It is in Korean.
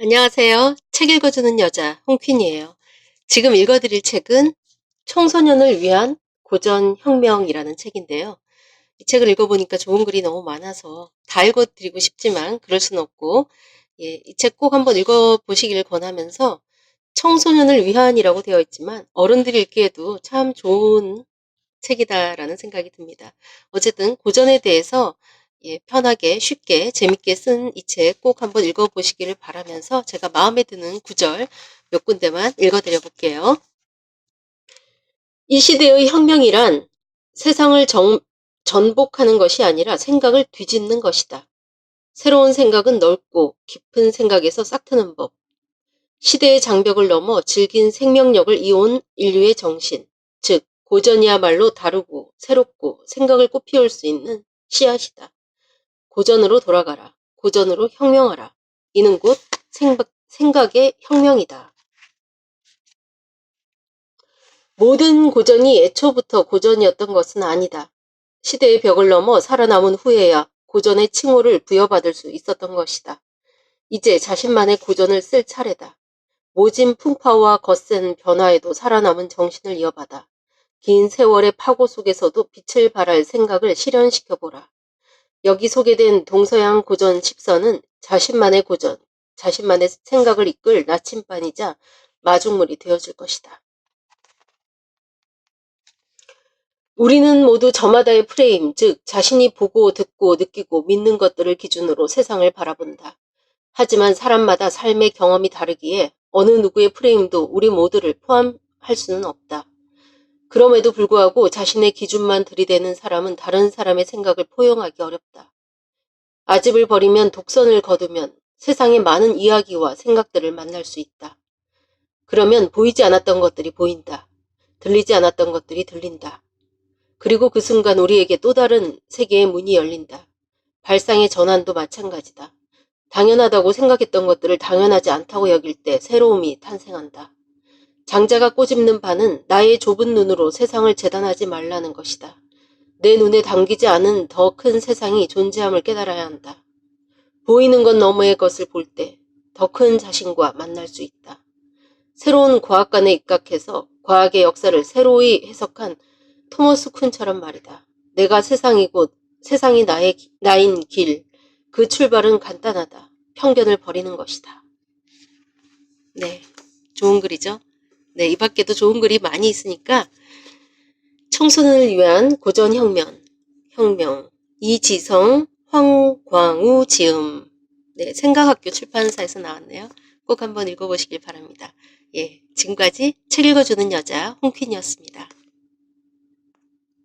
안녕하세요. 책 읽어주는 여자 홍퀸이에요. 지금 읽어드릴 책은 청소년을 위한 고전혁명이라는 책인데요. 이 책을 읽어보니까 좋은 글이 너무 많아서 다 읽어드리고 싶지만 그럴 순 없고 예, 이 책 꼭 한번 읽어보시기를 권하면서 청소년을 위한이라고 되어 있지만 어른들이 읽기에도 참 좋은 책이다라는 생각이 듭니다. 어쨌든 고전에 대해서 예, 편하게 쉽게 재밌게 쓴 이 책 꼭 한번 읽어보시기를 바라면서 제가 마음에 드는 구절 몇 군데만 읽어드려 볼게요. 이 시대의 혁명이란 세상을 정, 전복하는 것이 아니라 생각을 뒤집는 것이다. 새로운 생각은 넓고 깊은 생각에서 싹트는 법. 시대의 장벽을 넘어 질긴 생명력을 이온 인류의 정신, 즉 고전이야말로 다르고 새롭고 생각을 꽃피울 수 있는 씨앗이다. 고전으로 돌아가라. 고전으로 혁명하라. 이는 곧 생각, 생각의 혁명이다. 모든 고전이 애초부터 고전이었던 것은 아니다. 시대의 벽을 넘어 살아남은 후에야 고전의 칭호를 부여받을 수 있었던 것이다. 이제 자신만의 고전을 쓸 차례다. 모진 풍파와 거센 변화에도 살아남은 정신을 이어받아 긴 세월의 파고 속에서도 빛을 발할 생각을 실현시켜보라. 여기 소개된 동서양 고전 10선은 자신만의 고전, 자신만의 생각을 이끌 나침반이자 마중물이 되어줄 것이다. 우리는 모두 저마다의 프레임, 즉 자신이 보고 듣고 느끼고 믿는 것들을 기준으로 세상을 바라본다. 하지만 사람마다 삶의 경험이 다르기에 어느 누구의 프레임도 우리 모두를 포함할 수는 없다. 그럼에도 불구하고 자신의 기준만 들이대는 사람은 다른 사람의 생각을 포용하기 어렵다. 아집을 버리면 독선을 거두면 세상의 많은 이야기와 생각들을 만날 수 있다. 그러면 보이지 않았던 것들이 보인다. 들리지 않았던 것들이 들린다. 그리고 그 순간 우리에게 또 다른 세계의 문이 열린다. 발상의 전환도 마찬가지다. 당연하다고 생각했던 것들을 당연하지 않다고 여길 때 새로움이 탄생한다. 장자가 꼬집는 바는 나의 좁은 눈으로 세상을 재단하지 말라는 것이다. 내 눈에 담기지 않은 더 큰 세상이 존재함을 깨달아야 한다. 보이는 것 너머의 것을 볼 때 더 큰 자신과 만날 수 있다. 새로운 과학관에 입각해서 과학의 역사를 새로이 해석한 토머스 쿤처럼 말이다. 내가 세상이곧 세상이 나의 나인 길. 그 출발은 간단하다. 편견을 버리는 것이다. 네. 좋은 글이죠? 네. 이 밖에도 좋은 글이 많이 있으니까 청소년을 위한 고전혁명, 혁명, 이지성, 황광우 지음. 네. 생각학교 출판사에서 나왔네요. 꼭 한번 읽어보시길 바랍니다. 예. 지금까지 책 읽어주는 여자 홍퀸이었습니다.